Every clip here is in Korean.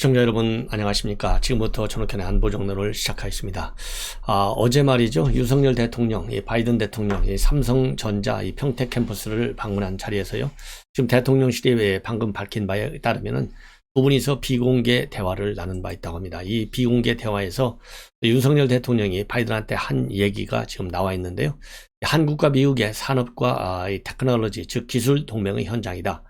시청자 여러분 안녕하십니까? 지금부터 전옥현의 안보정론을 시작하겠습니다. 아, 어제 말이죠. 윤석열 대통령 이 바이든 대통령 이 삼성전자 이 평택 캠퍼스를 방문한 자리에서요. 지금 대통령실이 방금 밝힌 바에 따르면은 두 분이서 비공개 대화를 나눈 바 있다고 합니다. 이 비공개 대화에서 윤석열 대통령이 바이든한테 한 얘기가 지금 나와 있는데요. 한국과 미국의 산업과 아, 이 테크놀로지 즉 기술 동맹의 현장이다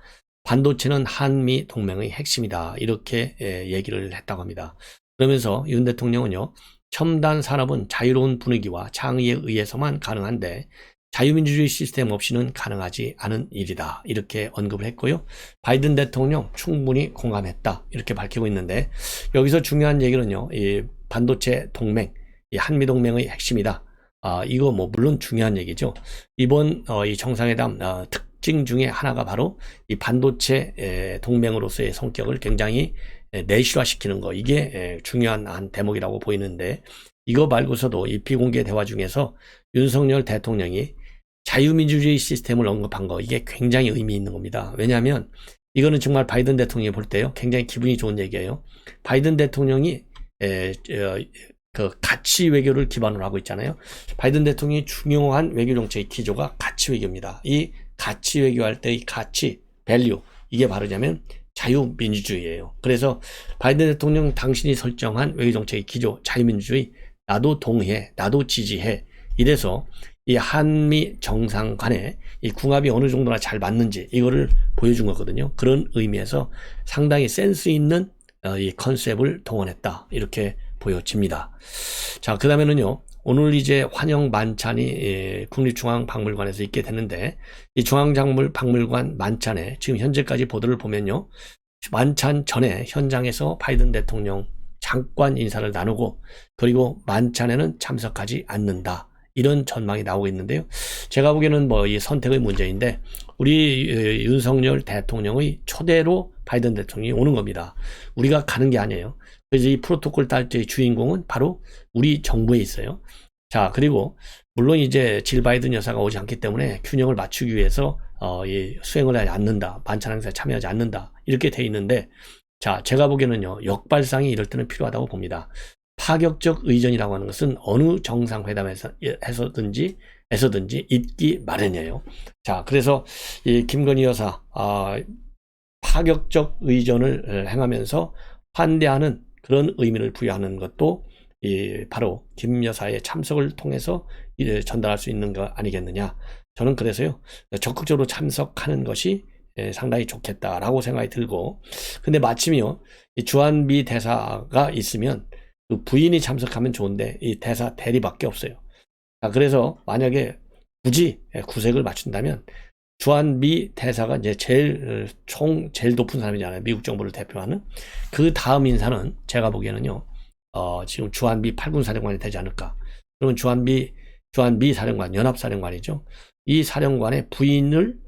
반도체는 한미 동맹의 핵심이다. 이렇게 예, 얘기를 했다고 합니다. 그러면서 윤 대통령은요, 첨단 산업은 자유로운 분위기와 창의에 의해서만 가능한데 자유민주주의 시스템 없이는 가능하지 않은 일이다. 이렇게 언급을 했고요. 바이든 대통령 충분히 공감했다. 이렇게 밝히고 있는데 여기서 중요한 얘기는요. 이 반도체 동맹, 이 한미 동맹의 핵심이다. 아, 이거 뭐 물론 중요한 얘기죠. 이번 어, 이 정상회담 어, 특 특징 중에 하나가 바로 이 반도체 동맹으로서의 성격을 굉장히 내실화시키는 거 이게 중요한 한 대목이라고 보이는데 이거 말고서도 이 비공개 대화 중에서 윤석열 대통령이 자유민주주의 시스템을 언급한 거 이게 굉장히 의미 있는 겁니다. 왜냐하면 이거는 정말 바이든 대통령이 볼 때요 굉장히 기분이 좋은 얘기예요. 바이든 대통령이 에, 어, 그 가치 외교를 기반으로 하고 있잖아요. 바이든 대통령이 중요한 외교 정책의 기조가 가치 외교입니다. 이 가치 외교할 때의 가치, 밸류 이게 바르자면 자유민주주의예요. 그래서 바이든 대통령 당신이 설정한 외교 정책의 기조 자유민주주의 나도 동의해, 나도 지지해 이래서 이 한미 정상 간에 이 궁합이 어느 정도나 잘 맞는지 이거를 보여준 거거든요. 그런 의미에서 상당히 센스 있는 어, 이 컨셉을 동원했다 이렇게 보여집니다. 자, 그 다음에는요. 오늘 이제 환영 만찬이 예, 국립중앙박물관에서 있게 되는데 이 중앙박물관 만찬에 지금 현재까지 보도를 보면요. 만찬 전에 현장에서 바이든 대통령 잠깐 인사를 나누고 그리고 만찬에는 참석하지 않는다. 이런 전망이 나오고 있는데요. 제가 보기에는 뭐 이 선택의 문제인데 우리 예, 윤석열 대통령의 초대로 바이든 대통령이 오는 겁니다. 우리가 가는 게 아니에요. 그래서 이 프로토콜 딸 때의 주인공은 바로 우리 정부에 있어요. 자, 그리고 물론 이제 질 바이든 여사가 오지 않기 때문에 균형을 맞추기 위해서 어, 이 수행을 하지 않는다. 반찬 행사에 참여하지 않는다. 이렇게 돼 있는데 자, 제가 보기에는요. 역발상이 이럴 때는 필요하다고 봅니다. 파격적 의전이라고 하는 것은 어느 정상회담에서 해서든지 에서든지 있기 마련이에요. 자, 그래서 이 김건희 여사 아, 파격적 의전을 행하면서 환대하는 그런 의미를 부여하는 것도 이 바로 김 여사의 참석을 통해서 전달할 수 있는 거 아니겠느냐. 저는 그래서요 적극적으로 참석하는 것이 예, 상당히 좋겠다라고 생각이 들고 근데 마침요 이 주한미 대사가 있으면 그 부인이 참석하면 좋은데 이 대사 대리밖에 없어요. 자, 그래서 만약에 굳이 예, 구색을 맞춘다면 주한미 대사가 이제 제일 어, 총 제일 높은 사람이잖아요. 미국 정부를 대표하는 그 다음 인사는 제가 보기에는요. 어, 지금 주한미 팔군 사령관이 되지 않을까. 그러면 주한미 주한미 사령관 연합 사령관이죠. 이 사령관의 부인을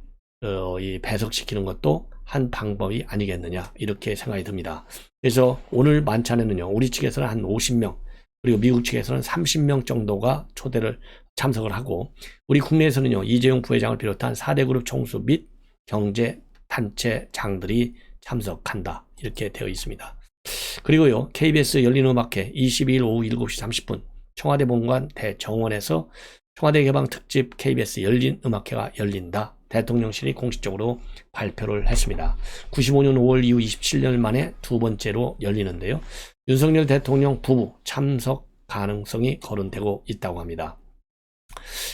어, 이 배석시키는 것도 한 방법이 아니겠느냐 이렇게 생각이 듭니다. 그래서 오늘 만찬에는요. 우리 측에서는 한 50명 그리고 미국 측에서는 30명 정도가 초대를 참석을 하고 우리 국내에서는요 이재용 부회장을 비롯한 4대 그룹 총수 및 경제 단체 장들이 참석한다 이렇게 되어 있습니다. 그리고요 KBS 열린음악회 22일 오후 7시 30분 청와대 본관 대정원에서 청와대 개방 특집 KBS 열린음악회가 열린다. 대통령실이 공식적으로 발표를 했습니다. 95년 5월 이후 27년 만에 두 번째로 열리는데요. 윤석열 대통령 부부 참석 가능성이 거론되고 있다고 합니다.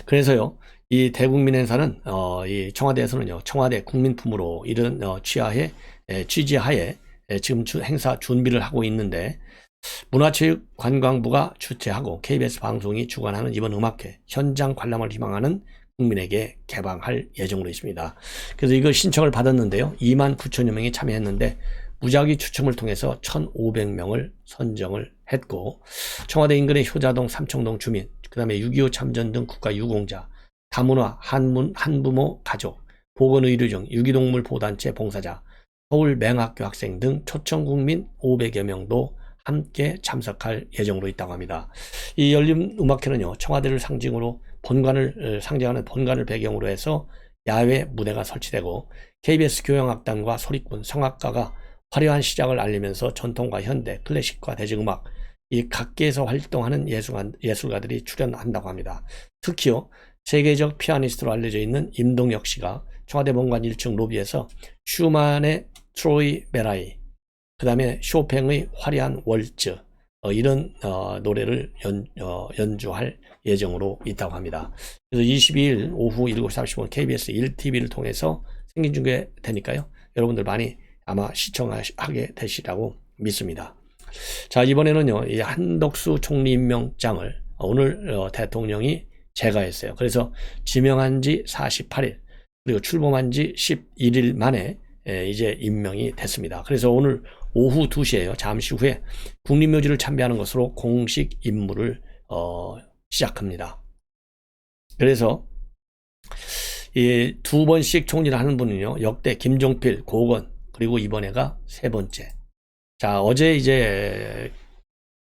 그래서요, 이 대국민 행사는 어, 이 청와대에서는요, 청와대 국민품으로 이런 어, 취하에 에, 취지하에 에, 지금 주, 행사 준비를 하고 있는데 문화체육관광부가 주최하고 KBS 방송이 주관하는 이번 음악회 현장 관람을 희망하는 국민에게 개방할 예정으로 있습니다. 그래서 이거 신청을 받았는데요. 2만 9천여 명이 참여했는데 무작위 추첨을 통해서 1,500명을 선정을 했고 청와대 인근의 효자동, 삼청동 주민, 그 다음에 6.25 참전 등 국가 유공자, 다문화, 한문, 한부모 가족, 보건의료중, 유기동물 보호단체 봉사자, 서울 맹학교 학생 등 초청 국민 500여 명도 함께 참석할 예정으로 있다고 합니다. 이 열린 음악회는요, 청와대를 상징으로 본관을, 상징하는 본관을 배경으로 해서 야외 무대가 설치되고 KBS 교향악단과 소리꾼, 성악가가 화려한 시작을 알리면서 전통과 현대, 클래식과 대중음악, 이 각계에서 활동하는 예술가, 예술가들이 출연한다고 합니다. 특히요, 세계적 피아니스트로 알려져 있는 임동혁 씨가 청와대 본관 1층 로비에서 슈만의 트로이 메라이, 그 다음에 쇼팽의 화려한 월츠, 어, 이런 어, 노래를 연, 어, 연주할 예정으로 있다고 합니다. 그래서 22일 오후 7시 30분 KBS 1TV를 통해서 생중계 되니까요. 여러분들 많이 아마 시청하게 되시라고 믿습니다. 자 이번에는요 이 한덕수 총리 임명장을 오늘 어, 대통령이 제가했어요. 그래서 지명한 지 48일 그리고 출범한 지 11일 만에 예, 이제 임명이 됐습니다. 그래서 오늘 오후 2시에요. 잠시 후에 국립묘지를 참배하는 것으로 공식 임무를 어, 시작합니다. 그래서 이 두 번씩 총리를 하는 분은요. 역대 김종필, 고건 그리고 이번에가 세 번째. 자 어제 이제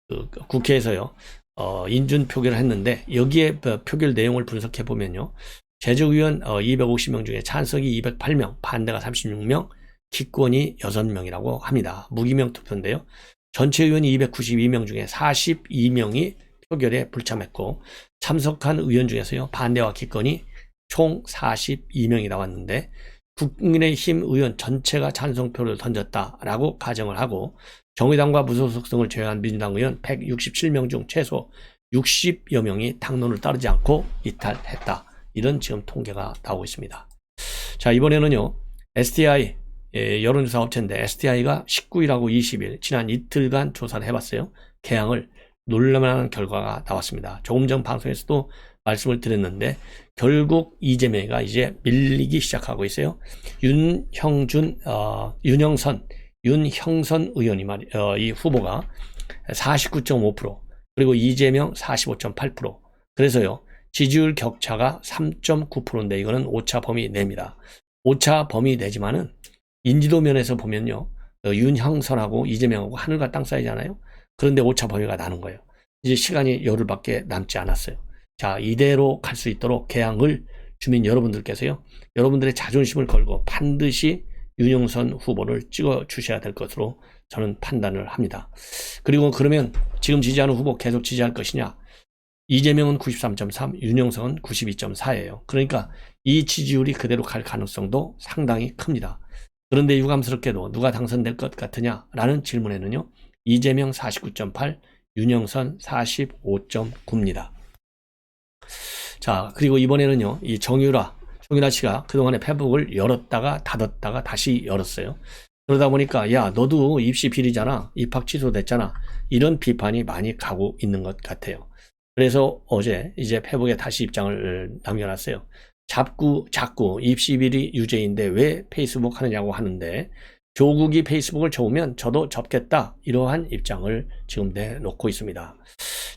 그 국회에서요. 어, 인준 표결을 했는데 여기에 그 표결 내용을 분석해 보면요. 제적의원 250명 어, 중에 찬성이 208명, 반대가 36명, 기권이 6명이라고 합니다. 무기명 투표인데요. 전체 의원이 292명 중에 42명이 표결에 불참했고 참석한 의원 중에서요. 반대와 기권이 총 42명이 나왔는데 국민의힘 의원 전체가 찬성표를 던졌다라고 가정을 하고 정의당과 무소속성을 제외한 민주당 의원 167명 중 최소 60여 명이 당론을 따르지 않고 이탈했다. 이런 지금 통계가 나오고 있습니다. 자, 이번에는요, STI, 예, 여론조사 업체인데 STI가 19일하고 20일, 지난 이틀간 조사를 해봤어요. 개항을 놀랄만한 결과가 나왔습니다. 조금 전 방송에서도 말씀을 드렸는데, 결국 이재명이가 이제 밀리기 시작하고 있어요. 윤형준, 어, 윤영선, 윤형선 의원이 말, 어, 이 후보가 49.5%, 그리고 이재명 45.8%. 그래서요, 지지율 격차가 3.9%인데 이거는 오차 범위 내입니다. 오차 범위 내지만은 인지도 면에서 보면요. 어, 윤형선하고 이재명하고 하늘과 땅 사이잖아요. 그런데 오차 범위가 나는 거예요. 이제 시간이 열흘밖에 남지 않았어요. 자, 이대로 갈 수 있도록 개항을 주민 여러분들께서요. 여러분들의 자존심을 걸고 반드시 윤영선 후보를 찍어 주셔야 될 것으로 저는 판단을 합니다. 그리고 그러면 지금 지지하는 후보 계속 지지할 것이냐? 이재명은 93.3, 윤영석은 92.4예요. 그러니까 이 지지율이 그대로 갈 가능성도 상당히 큽니다. 그런데 유감스럽게도 누가 당선될 것 같으냐라는 질문에는요. 이재명 49.8, 윤영선 45.9입니다. 자, 그리고 이번에는요. 이 정유라, 정유라 씨가 그동안에 페북을 열었다가 닫았다가 다시 열었어요. 그러다 보니까 야, 너도 입시 비리잖아. 입학 취소됐잖아. 이런 비판이 많이 가고 있는 것 같아요. 그래서 어제 이제 페북에 다시 입장을 남겨놨어요. 자꾸 자꾸 입시 비리 유죄인데 왜 페이스북 하느냐고 하는데 조국이 페이스북을 접으면 저도 접겠다 이러한 입장을 지금 내놓고 있습니다.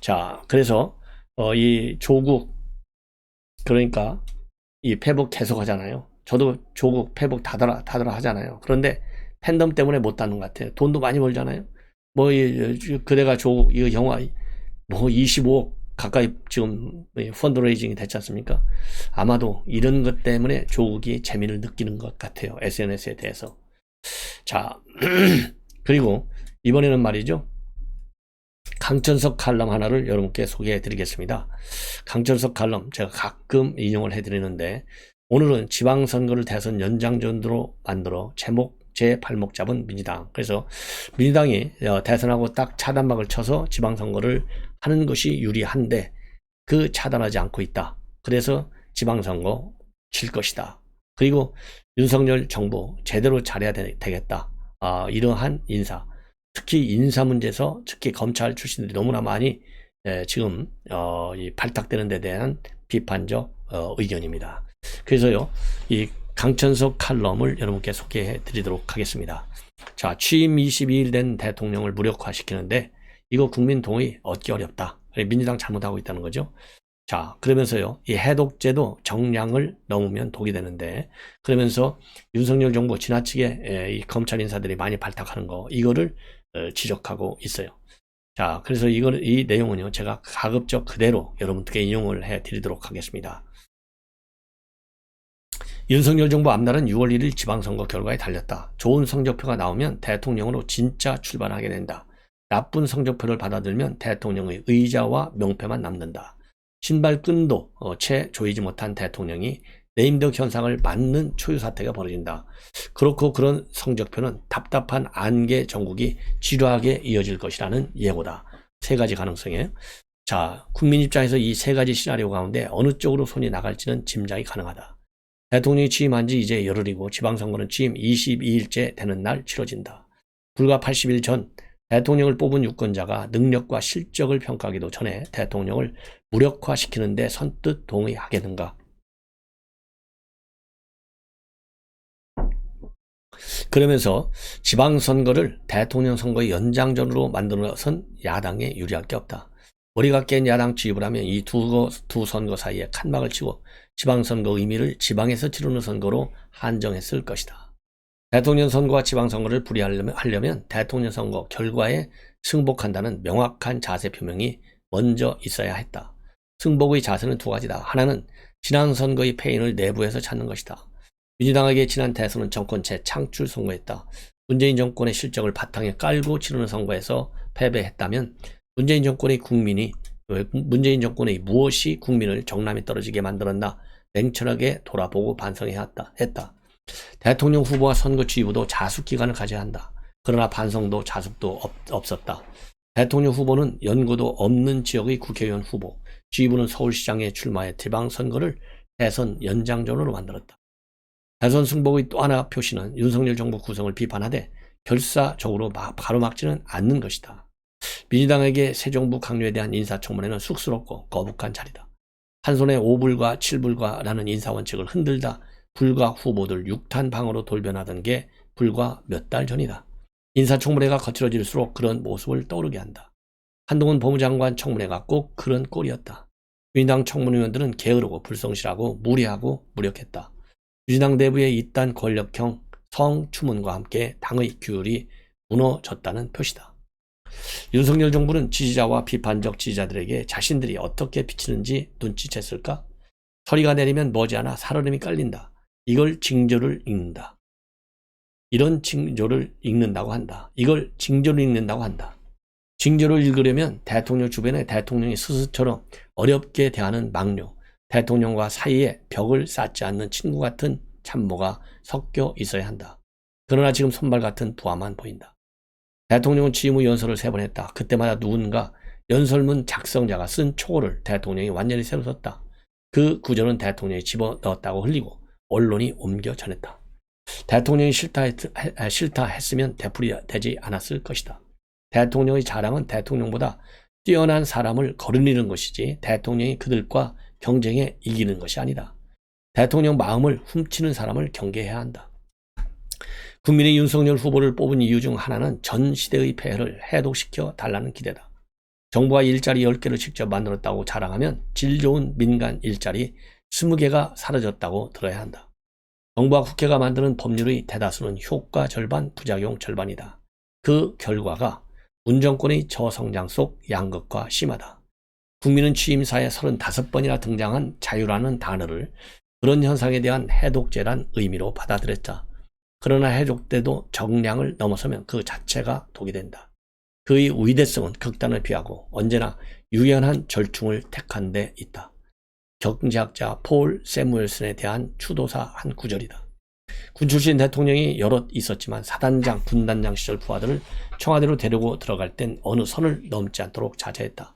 자 그래서 어, 이 조국 그러니까 이 페북 계속 하잖아요. 저도 조국 페북 닫아라 닫아라 하잖아요. 그런데 팬덤 때문에 못 닫는 것 같아요. 돈도 많이 벌잖아요. 뭐 이, 그대가 조국 이거 영화 뭐 25억 가까이 지금 펀드레이징이 됐지 않습니까? 아마도 이런 것 때문에 조국이 재미를 느끼는 것 같아요. SNS에 대해서. 자, 그리고 이번에는 말이죠. 강천석 칼럼 하나를 여러분께 소개해 드리겠습니다. 강천석 칼럼 제가 가끔 인용을 해 드리는데 오늘은 지방선거를 대선 연장전으로 만들어 제목 제 발목 잡은 민주당. 그래서 민주당이 어, 대선하고 딱 차단막을 쳐서 지방선거를 하는 것이 유리한데 그 차단하지 않고 있다. 그래서 지방선거 질 것이다. 그리고 윤석열 정부 제대로 잘해야 되, 겠다 아, 이러한 인사. 특히 인사 문제에서 특히 검찰 출신들이 너무나 많이 예, 지금 어, 이 발탁되는 데 대한 비판적 어, 의견입니다. 그래서요, 이 강천석 칼럼을 여러분께 소개해 드리도록 하겠습니다. 자, 취임 22일 된 대통령을 무력화시키는데 이거 국민 동의 얻기 어렵다. 민주당 잘못하고 있다는 거죠. 자, 그러면서요, 이 해독제도 정량을 넘으면 독이 되는데, 그러면서 윤석열 정부 지나치게 이 검찰 인사들이 많이 발탁하는 거, 이거를 어, 지적하고 있어요. 자, 그래서 이걸, 이 내용은요, 제가 가급적 그대로 여러분께 인용을 해 드리도록 하겠습니다. 윤석열 정부 앞날은 6월 1일 지방선거 결과에 달렸다. 좋은 성적표가 나오면 대통령으로 진짜 출발하게 된다. 나쁜 성적표를 받아들면 대통령의 의자와 명패만 남는다. 신발끈도 어, 채 조이지 못한 대통령이 네임덕 현상을 맞는 초유 사태가 벌어진다. 그렇고 그런 성적표는 답답한 안개 정국이 지루하게 이어질 것이라는 예고다. 세 가지 가능성이에요. 자, 국민 입장에서 이 세 가지 시나리오 가운데 어느 쪽으로 손이 나갈지는 짐작이 가능하다. 대통령이 취임한 지 이제 열흘이고 지방선거는 취임 22일째 되는 날 치러진다. 불과 80일 전 대통령을 뽑은 유권자가 능력과 실적을 평가하기도 전에 대통령을 무력화시키는데 선뜻 동의하겠는가? 그러면서 지방선거를 대통령 선거의 연장전으로 만들어선 야당에 유리할 게 없다. 머리가 깬 야당 주입을 하면 이 두 두 선거 사이에 칸막을 치고 지방선거 의미를 지방에서 치르는 선거로 한정했을 것이다. 대통령 선거와 지방선거를 분리하려면 하려면 대통령 선거 결과에 승복한다는 명확한 자세 표명이 먼저 있어야 했다. 승복의 자세는 두 가지다. 하나는 지난 선거의 패인을 내부에서 찾는 것이다. 민주당에게 지난 대선은 정권 재창출 선거했다. 문재인 정권의 실적을 바탕에 깔고 치르는 선거에서 패배했다면 문재인 정권의 국민이 문재인 정권의 무엇이 국민을 정남이 떨어지게 만들었나 냉철하게 돌아보고 반성해야 했다. 대통령 후보와 선거 지휘부도 자숙 기간을 가져야 한다. 그러나 반성도 자숙도 없, 없었다. 대통령 후보는 연고도 없는 지역의 국회의원 후보, 지휘부는 서울시장에 출마해 지방선거를 대선 연장전으로 만들었다. 대선 승복의 또 하나 표시는 윤석열 정부 구성을 비판하되 결사적으로 가로막지는 않는 것이다. 민주당에게 새 정부 강요에 대한 인사청문회는 쑥스럽고 거북한 자리다. 한 손에 5불과 7불과라는 인사원칙을 흔들다 불과 후보들 6탄 방으로 돌변하던 게 불과 몇 달 전이다. 인사청문회가 거칠어질수록 그런 모습을 떠오르게 한다. 한동훈 법무장관 청문회가 꼭 그런 꼴이었다. 민당 청문위원들은 게으르고 불성실하고 무리하고 무력했다. 민주당 내부의 이딴 권력형 성추문과 함께 당의 규율이 무너졌다는 표시다. 윤석열 정부는 지지자와 비판적 지지자들에게 자신들이 어떻게 비치는지 눈치챘을까? 서리가 내리면 머지않아 살얼음이 깔린다. 이걸 징조를 읽는다. 이런 징조를 읽는다고 한다. 이걸 징조를 읽는다고 한다. 징조를 읽으려면 대통령 주변에 대통령이 스스처럼 어렵게 대하는 막료, 대통령과 사이에 벽을 쌓지 않는 친구 같은 참모가 섞여 있어야 한다. 그러나 지금 손발 같은 부하만 보인다. 대통령은 취임 후 연설을 세 번 했다. 그때마다 누군가 연설문 작성자가 쓴 초고를 대통령이 완전히 새로 썼다. 그 구절은 대통령이 집어넣었다고 흘리고 언론이 옮겨 전했다. 대통령이 싫다, 했, 싫다 했으면 되풀이 되지 않았을 것이다. 대통령의 자랑은 대통령보다 뛰어난 사람을 거르리는 것이지 대통령이 그들과 경쟁에 이기는 것이 아니다. 대통령 마음을 훔치는 사람을 경계해야 한다. 국민의 윤석열 후보를 뽑은 이유 중 하나는 전 시대의 폐해를 해독시켜 달라는 기대다. 정부가 일자리 10개를 직접 만들었다고 자랑하면 질 좋은 민간 일자리 20개가 사라졌다고 들어야 한다. 정부와 국회가 만드는 법률의 대다수는 효과 절반, 부작용 절반이다. 그 결과가 문정권의 저성장 속 양극화 심하다. 국민은 취임사에 35번이나 등장한 자유라는 단어를 그런 현상에 대한 해독제란 의미로 받아들였다. 그러나 해독돼도 정량을 넘어서면 그 자체가 독이 된다. 그의 위대성은 극단을 피하고 언제나 유연한 절충을 택한 데 있다. 경제학자 폴 세무엘슨에 대한 추도사 한 구절이다. 군 출신 대통령이 여럿 있었지만 사단장, 군단장 시절 부하들을 청와대로 데리고 들어갈 땐 어느 선을 넘지 않도록 자제했다.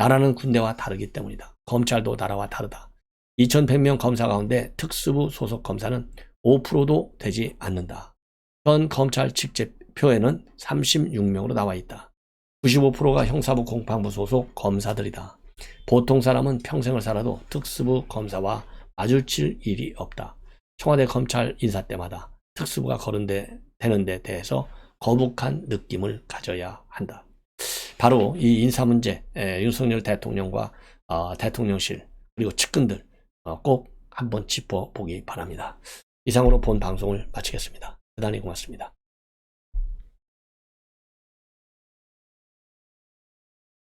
나라는 군대와 다르기 때문이다. 검찰도 나라와 다르다. 2100명 검사 가운데 특수부 소속 검사는 5%도 되지 않는다. 현 검찰 직제표에는 36명으로 나와 있다. 95%가 형사부 공판부 소속 검사들이다. 보통 사람은 평생을 살아도 특수부 검사와 마주칠 일이 없다. 청와대 검찰 인사 때마다 특수부가 거론되, 되는 데 대해서 거북한 느낌을 가져야 한다. 바로 이 인사 문제, 에, 윤석열 대통령과 어, 대통령실 그리고 측근들 어, 꼭 한번 짚어보기 바랍니다. 이상으로 본 방송을 마치겠습니다. 대단히 고맙습니다.